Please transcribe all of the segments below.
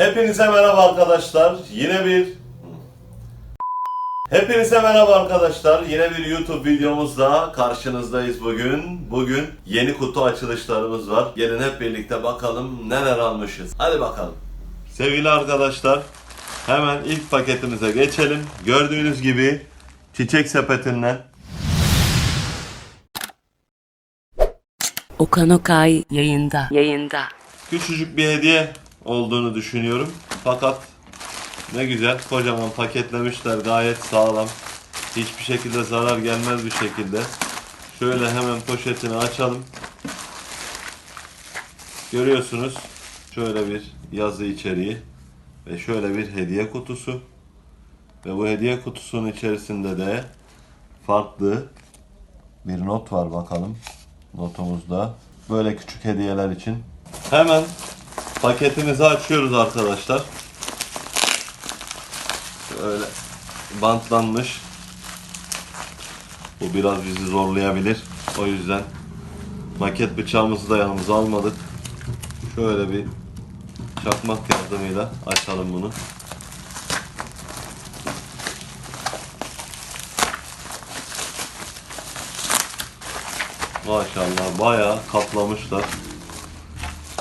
Hepinize merhaba arkadaşlar. Yine bir Hepinize merhaba arkadaşlar. Yine bir YouTube videomuzla karşınızdayız bugün. Bugün yeni kutu açılışlarımız var. Gelin hep birlikte bakalım neler almışız. Hadi bakalım. Sevgili arkadaşlar, hemen ilk paketimize geçelim. Gördüğünüz gibi çiçek sepetinden Okan Okay yayında. Yayında. küçücük bir hediye olduğunu düşünüyorum. Fakat ne güzel kocaman paketlemişler gayet sağlam. Hiçbir şekilde zarar gelmez bir şekilde. Şöyle hemen poşetini açalım. Görüyorsunuz şöyle bir yazı içeriği ve şöyle bir hediye kutusu. Ve bu hediye kutusunun içerisinde de farklı bir not var bakalım. Notumuzda. Böyle küçük hediyeler için. Hemen paketimizi açıyoruz arkadaşlar. Şöyle bantlanmış. Bu biraz bizi zorlayabilir. O yüzden maket bıçağımızı da yanımıza almadık. Şöyle bir çakmak yardımıyla açalım bunu. Maşallah bayağı kaplamışlar.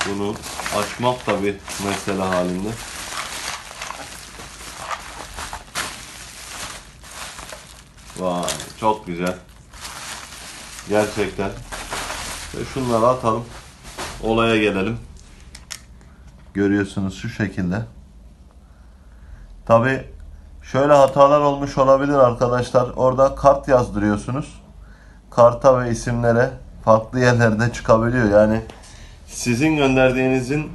Bunu açmak da bir mesele halinde. Vay çok güzel. Gerçekten. Ve şunları atalım. Olaya gelelim. Görüyorsunuz şu şekilde. Tabi şöyle hatalar olmuş olabilir arkadaşlar. Orada kart yazdırıyorsunuz. Karta ve isimlere farklı yerlerde çıkabiliyor. Yani sizin gönderdiğinizin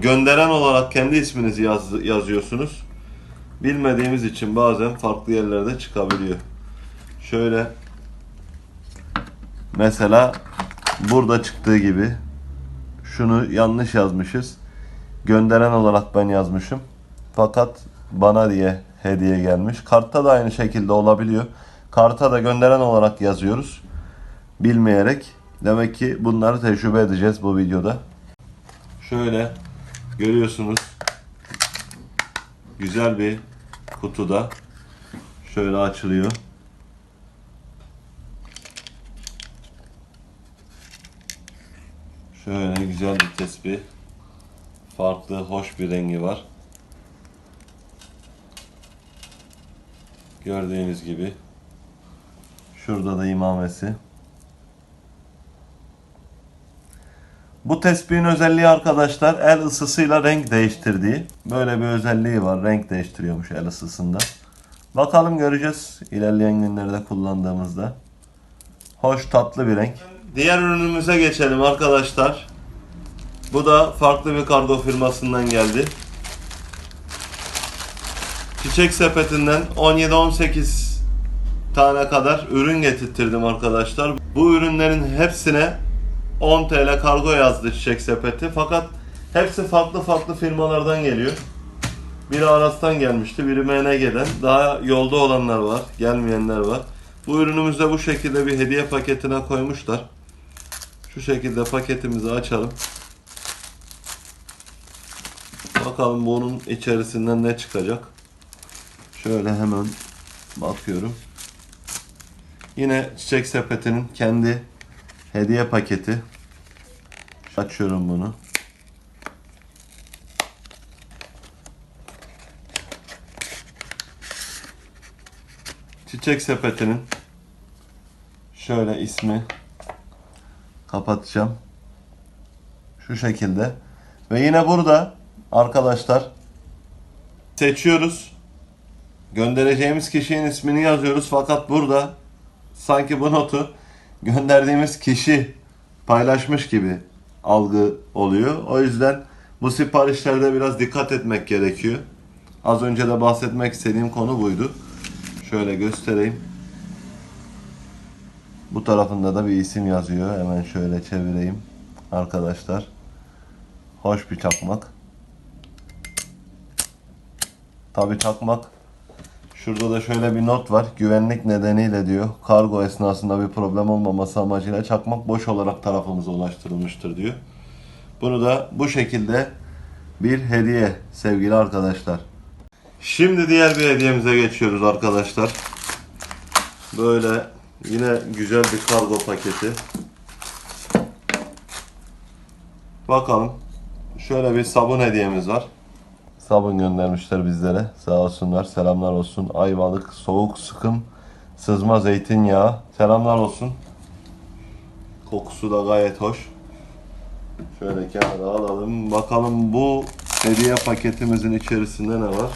gönderen olarak kendi isminizi yaz, yazıyorsunuz. Bilmediğimiz için bazen farklı yerlerde çıkabiliyor. Şöyle mesela burada çıktığı gibi şunu yanlış yazmışız. Gönderen olarak ben yazmışım. Fakat bana diye hediye gelmiş. Kartta da aynı şekilde olabiliyor. Karta da gönderen olarak yazıyoruz. Bilmeyerek. Demek ki bunları tecrübe edeceğiz bu videoda. Şöyle görüyorsunuz. Güzel bir kutuda. Şöyle açılıyor. Şöyle güzel bir tespih. Farklı, hoş bir rengi var. Gördüğünüz gibi. Şurada da imamesi. Bu tespihin özelliği arkadaşlar el ısısıyla renk değiştirdiği. Böyle bir özelliği var. Renk değiştiriyormuş el ısısında. Bakalım göreceğiz ilerleyen günlerde kullandığımızda. Hoş tatlı bir renk. Diğer ürünümüze geçelim arkadaşlar. Bu da farklı bir kargo firmasından geldi. Çiçek sepetinden 17-18 tane kadar ürün getirttirdim arkadaşlar. Bu ürünlerin hepsine 10 TL kargo yazdı Çiçek sepeti. Fakat hepsi farklı farklı firmalardan geliyor. Biri Aras'tan gelmişti, biri MNG'den. Daha yolda olanlar var, gelmeyenler var. Bu ürünümüzü de bu şekilde bir hediye paketine koymuşlar. Şu şekilde paketimizi açalım. Bakalım bunun içerisinden ne çıkacak. Şöyle hemen bakıyorum. Yine çiçek sepetinin kendi hediye paketi. Açıyorum bunu. Çiçek sepetinin şöyle ismi kapatacağım. Şu şekilde. Ve yine burada arkadaşlar seçiyoruz. Göndereceğimiz kişinin ismini yazıyoruz fakat burada sanki bu notu gönderdiğimiz kişi paylaşmış gibi algı oluyor. O yüzden bu siparişlerde biraz dikkat etmek gerekiyor. Az önce de bahsetmek istediğim konu buydu. Şöyle göstereyim. Bu tarafında da bir isim yazıyor. Hemen şöyle çevireyim arkadaşlar. Hoş bir çakmak. Tabi çakmak. Şurada da şöyle bir not var. Güvenlik nedeniyle diyor. Kargo esnasında bir problem olmaması amacıyla çakmak boş olarak tarafımıza ulaştırılmıştır diyor. Bunu da bu şekilde bir hediye sevgili arkadaşlar. Şimdi diğer bir hediyemize geçiyoruz arkadaşlar. Böyle yine güzel bir kargo paketi. Bakalım. Şöyle bir sabun hediyemiz var. Sabun göndermişler bizlere. Sağ olsunlar. Selamlar olsun. Ayvalık soğuk sıkım sızma zeytinyağı. Selamlar olsun. Kokusu da gayet hoş. Şöyle kenara alalım. Bakalım bu hediye paketimizin içerisinde ne var?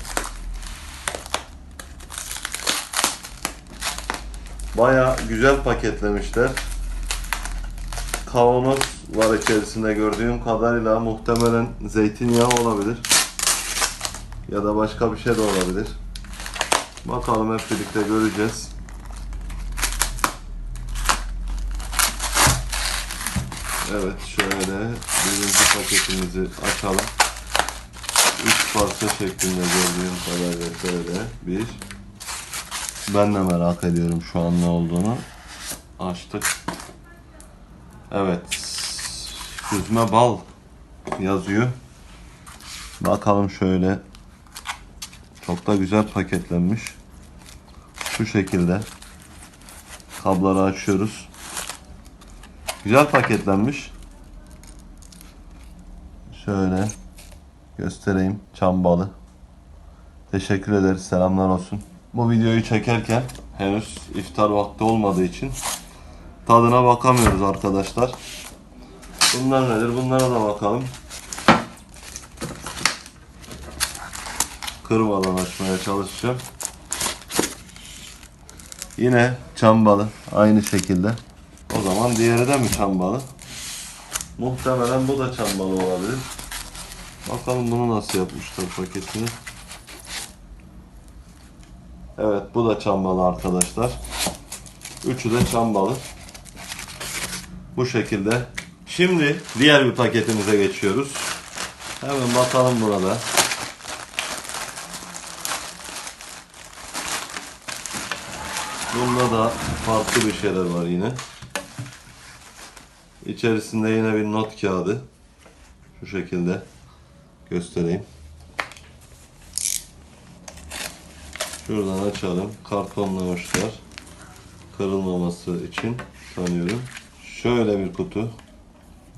Baya güzel paketlemişler. Kavanoz var içerisinde gördüğüm kadarıyla muhtemelen zeytinyağı olabilir. Ya da başka bir şey de olabilir. Bakalım hep birlikte göreceğiz. Evet şöyle birinci paketimizi açalım. Üç parça şeklinde gördüğüm kadarıyla şöyle bir. Ben de merak ediyorum şu an ne olduğunu. Açtık. Evet. Süzme bal yazıyor. Bakalım şöyle. Çok da güzel paketlenmiş. Şu şekilde. Kabları açıyoruz. Güzel paketlenmiş. Şöyle göstereyim. Çam balı. Teşekkür ederiz. Selamlar olsun. Bu videoyu çekerken henüz iftar vakti olmadığı için tadına bakamıyoruz arkadaşlar. Bunlar nedir? Bunlara da bakalım. Kırmadan açmaya çalışacağım. Yine çam balı aynı şekilde. O zaman diğeri de mi çam balı? Muhtemelen bu da çam balı olabilir. Bakalım bunu nasıl yapmışlar paketini. Evet bu da çam balı arkadaşlar. Üçü de çam balı. Bu şekilde. Şimdi diğer bir paketimize geçiyoruz. Hemen bakalım burada. Bunda da farklı bir şeyler var yine. İçerisinde yine bir not kağıdı. Şu şekilde göstereyim. Şuradan açalım. Kartonlamışlar. Kırılmaması için sanıyorum. Şöyle bir kutu.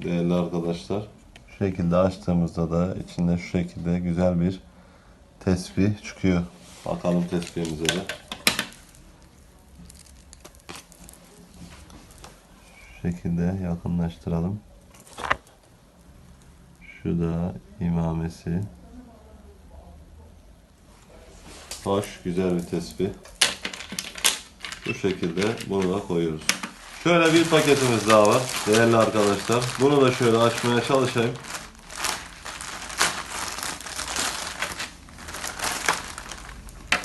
Değerli arkadaşlar. Şu şekilde açtığımızda da içinde şu şekilde güzel bir tesbih çıkıyor. Bakalım tesbihimize de. Şekilde yakınlaştıralım. Şu da imamesi. Hoş, güzel bir tespih. Bu şekilde bunu da koyuyoruz. Şöyle bir paketimiz daha var değerli arkadaşlar. Bunu da şöyle açmaya çalışayım.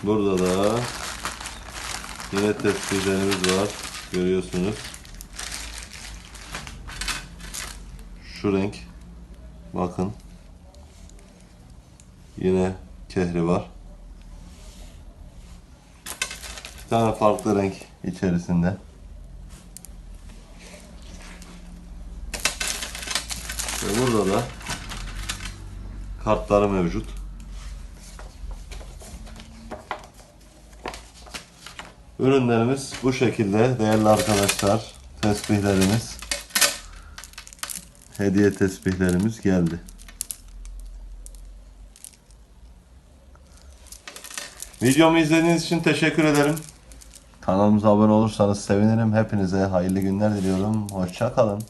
Burada da yine tespihlerimiz var. Görüyorsunuz. Şu renk. Bakın. Yine kehri var. Bir tane farklı renk içerisinde. Ve burada da kartları mevcut. Ürünlerimiz bu şekilde değerli arkadaşlar. Tesbihlerimiz. Hediye tesbihlerimiz geldi. Videomu izlediğiniz için teşekkür ederim. Kanalımıza abone olursanız sevinirim. Hepinize hayırlı günler diliyorum. Hoşça kalın.